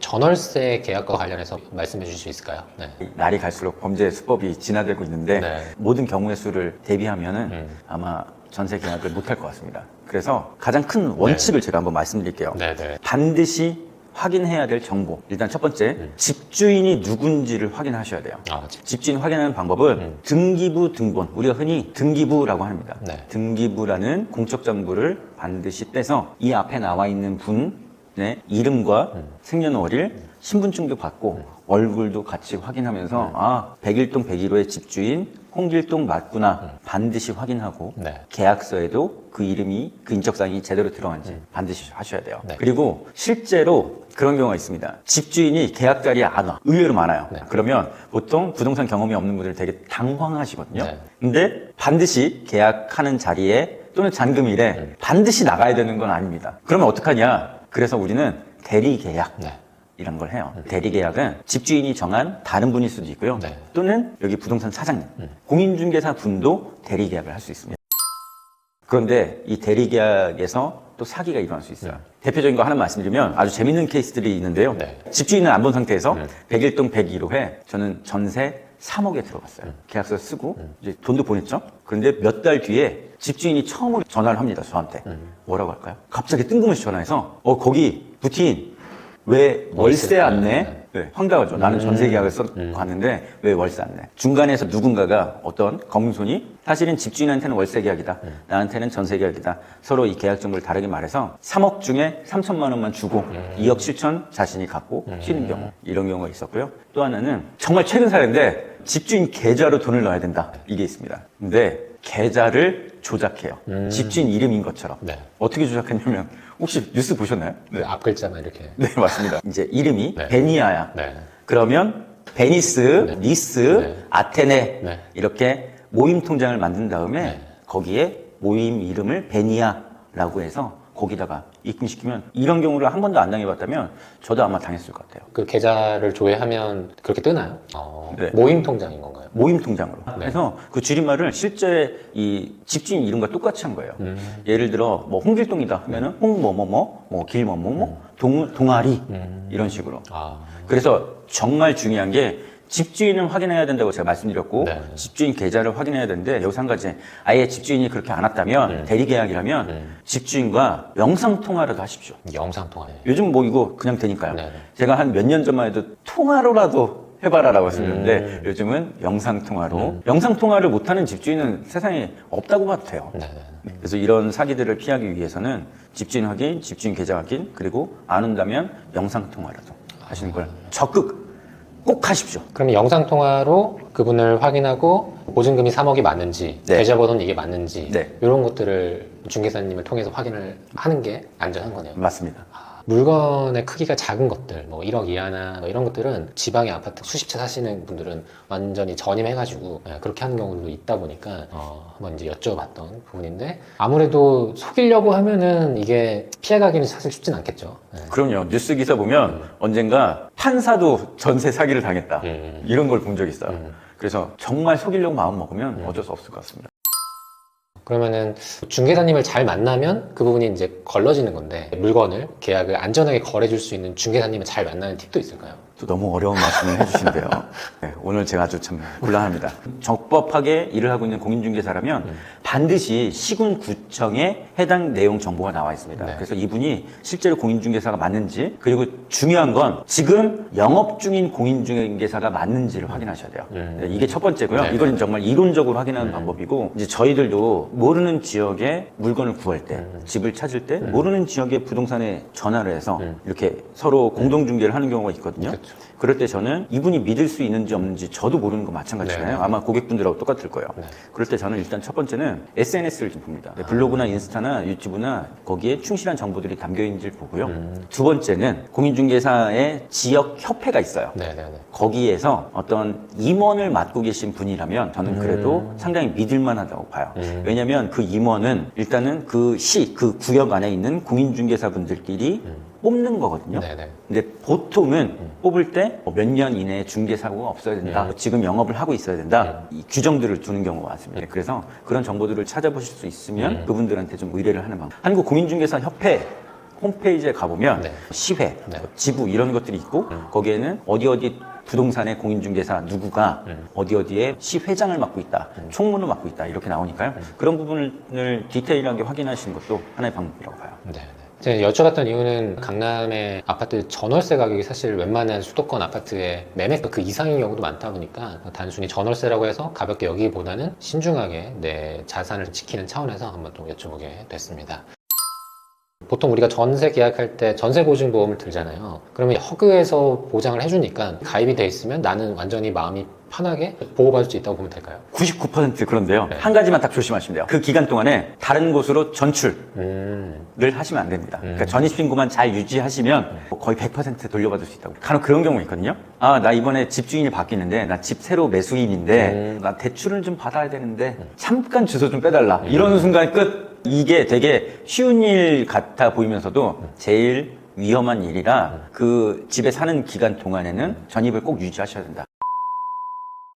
전월세 계약과 관련해서 말씀해 주실 수 있을까요? 네. 날이 갈수록 범죄 수법이 진화되고 있는데 네. 모든 경우의 수를 대비하면은 음. 아마 전세 계약을 못할 것 같습니다. 그래서 가장 큰 원칙을 제가 한번 말씀드릴게요. 네, 네. 반드시 확인해야 될 정보. 일단 첫 번째, 음. 집주인이 누군지를 확인하셔야 돼요. 아, 지- 집주인 확인하는 방법은 음. 등기부 등본, 우리가 흔히 등기부라고 합니다. 네. 등기부라는 공적 정보를 반드시 떼서 이 앞에 나와 있는 분의 이름과 음. 생년월일, 신분증도 받고 얼굴도 같이 확인하면서 음. 아, 101동 101호의 집주인 홍길동 맞구나 반드시 확인하고 음. 네. 계약서에도 그 이름이 그 인적사항이 제대로 들어간지 반드시 하셔야 돼요. 네. 그리고 실제로 그런 경우가 있습니다. 집주인이 계약 자리에 안 와. 의외로 많아요. 네. 그러면 보통 부동산 경험이 없는 분들 되게 당황하시거든요. 네. 근데 반드시 계약하는 자리에 또는 잔금일에 음. 반드시 나가야 되는 건 아닙니다. 그러면 어떡하냐? 그래서 우리는 대리 계약. 네. 이런 걸 해요. 대리 계약은 집주인이 정한 다른 분일 수도 있고요. 네. 또는 여기 부동산 사장님, 음. 공인중개사 분도 대리 계약을 할 수 있습니다. 그런데 이 대리 계약에서 또 사기가 일어날 수 있어요. 대표적인 거 하나 말씀드리면 아주 재밌는 케이스들이 있는데요. 네. 집주인은 안 본 상태에서 음. 101동 101호에 저는 전세 3억에 들어갔어요. 음. 계약서 쓰고 이제 돈도 보냈죠. 그런데 몇 달 뒤에 집주인이 처음으로 전화를 합니다. 저한테. 음. 뭐라고 할까요? 갑자기 뜬금없이 전화해서 어 거기 부틴 왜 월세 안 내? 네. 네, 황당하죠. 나는 전세 계약을 써 음. 갔는데 왜 월세 안 내? 중간에서 누군가가 어떤 검문손이 사실은 집주인한테는 월세 계약이다. 음. 나한테는 전세 계약이다. 서로 이 계약 정보를 다르게 말해서 3억 중에 3천만 원만 주고 음. 2억 7천 자신이 갖고 튀는 경우 이런 경우가 있었고요. 또 하나는 정말 최근 사례인데 집주인 계좌로 돈을 넣어야 된다. 이게 있습니다. 근데 계좌를 조작해요. 집주인 이름인 것처럼. 네. 어떻게 조작했냐면 혹시 뉴스 보셨나요? 그앞 글자만 이렇게. 네, 맞습니다. 이제 이름이 네. 베니아야. 네. 그러면 베니스, 네. 니스, 네. 아테네 네. 이렇게 모임 통장을 만든 다음에 네. 거기에 모임 이름을 베니아라고 해서 거기다가 입금시키면 이런 경우를 한 번도 안 당해봤다면 저도 아마 당했을 것 같아요. 그 계좌를 조회하면 그렇게 뜨나요? 어, 네. 모임 통장인 건가요? 모임 통장으로. 네. 그래서 그 줄임말을 실제 이 집주인 이름과 똑같이 한 거예요. 음. 예를 들어 뭐 홍길동이다 하면은 홍뭐뭐뭐, 뭐 길뭐뭐뭐, 동 동아리 음. 이런 식으로. 아, 그래서 정말 중요한 게 집주인은 확인해야 된다고 제가 말씀드렸고 네. 집주인 계좌를 확인해야 되는데 여기서 한 가지 아예 집주인이 그렇게 안 왔다면 음. 대리 계약이라면 음. 집주인과 영상 통화라도 하십시오. 영상 통화에. 요즘 뭐 이거 그냥 되니까요. 네, 네. 제가 한 몇 년 전만 해도 통화로라도 해봐라라고 했었는데 음. 요즘은 영상 통화로 영상 통화를 못하는 집주인은 세상에 없다고 봐도 돼요. 네, 네. 그래서 이런 사기들을 피하기 위해서는 집주인 확인, 집주인 계좌 확인, 그리고 안 온다면 영상 통화라도 하시는 걸 적극 꼭 하십시오. 그러면 영상 통화로 그분을 확인하고 보증금이 3억이 맞는지 네. 계좌번호는 이게 맞는지 네. 이런 것들을 중개사님을 통해서 확인을 하는 게 안전한 거네요. 맞습니다. 물건의 크기가 작은 것들, 뭐 1억 이하나 뭐 이런 것들은 지방의 아파트 수십 채 사시는 분들은 완전히 전임해가지고 예, 그렇게 하는 경우도 있다 보니까 어, 한번 이제 여쭤봤던 부분인데 아무래도 속이려고 하면은 이게 피해가기는 사실 쉽진 않겠죠. 예. 그럼요. 뉴스 기사 보면 언젠가 판사도 전세 사기를 당했다. 음. 이런 걸 본 적 있어요. 음. 그래서 정말 속이려고 마음 먹으면 어쩔 수 없을 것 같습니다. 그러면은 중개사님을 잘 만나면 그 부분이 이제 걸러지는 건데 물건을 계약을 안전하게 거래줄 수 있는 중개사님을 잘 만나는 팁도 있을까요? 또 너무 어려운 말씀을 해주시는데요. 네, 오늘 제가 아주 참 곤란합니다. 적법하게 일을 하고 있는 공인중개사라면 반드시 시군구청에 해당 내용 정보가 나와 있습니다. 네. 그래서 이분이 실제로 공인중개사가 맞는지 그리고 중요한 건 지금 영업 중인 공인중개사가 맞는지를 확인하셔야 돼요. 음. 네, 이게 첫 번째고요. 네. 이건 정말 이론적으로 확인하는 방법이고 이제 저희들도 모르는 지역에 물건을 구할 때 집을 찾을 때 모르는 지역의 부동산에 전화를 해서 음. 이렇게 서로 공동 중개를 하는 경우가 있거든요. 그 렇죠. 그럴 때 저는 이분이 믿을 수 있는지 없는지 저도 모르는 거 마찬가지잖아요. 네. 아마 고객분들하고 똑같을 거예요. 네. 그럴 때 저는 일단 첫 번째는 SNS를 좀 봅니다. 네, 블로그나 인스타나 유튜브나 거기에 충실한 정보들이 담겨 있는지를 보고요. 음. 두 번째는 공인중개사의 지역 협회가 있어요. 네 네 네. 거기에서 어떤 임원을 맡고 계신 분이라면 저는 그래도 상당히 믿을만하다고 봐요. 음. 왜냐하면 그 임원은 일단은 그 시, 그 구역 안에 있는 공인중개사 분들끼리 뽑는 거거든요. 네네. 근데 보통은 뽑을 때 몇 년 이내에 중개 사고가 없어야 된다. 음. 지금 영업을 하고 있어야 된다. 이 규정들을 두는 경우가 많습니다. 그래서 그런 정보들을 찾아보실 수 있으면 음. 그분들한테 좀 의뢰를 하는 방법. 한국공인중개사 협회 홈페이지에 가보면 네. 시회, 네. 지부 이런 것들이 있고 거기에는 어디 어디 부동산의 공인중개사 누구가 음. 어디 어디에 시회장을 맡고 있다, 총무를 맡고 있다 이렇게 나오니까요. 그런 부분을 디테일하게 확인하시는 것도 하나의 방법이라고 봐요. 네. 제가 여쭤봤던 이유는 강남의 아파트 전월세 가격이 사실 웬만한 수도권 아파트의 매매가 그 이상인 경우도 많다 보니까 단순히 전월세라고 해서 가볍게 여기보다는 신중하게 내 자산을 지키는 차원에서 한번 또 여쭤보게 됐습니다. 보통 우리가 전세 계약할 때 전세 보증 보험을 들잖아요. 그러면 허그에서 보장을 해주니까 가입이 돼 있으면 나는 완전히 마음이 편하게 보호받을 수 있다고 보면 될까요? 99% 그런데요. 네. 한 가지만 딱 조심하시면 돼요. 그 기간 동안에 다른 곳으로 전출을 음, 하시면 안 됩니다. 그러니까 전입신고만 잘 유지하시면 네. 뭐 거의 100% 돌려받을 수 있다고. 간혹 그런 경우 있거든요. 아, 나 이번에 집주인이 바뀌는데, 나 집 새로 매수인인데, 음. 나 대출을 좀 받아야 되는데, 잠깐 주소 좀 빼달라. 이러는 순간 끝. 이게 되게 쉬운 일 같아 보이면서도 제일 위험한 일이라 그 집에 사는 기간 동안에는 전입을 꼭 유지하셔야 된다.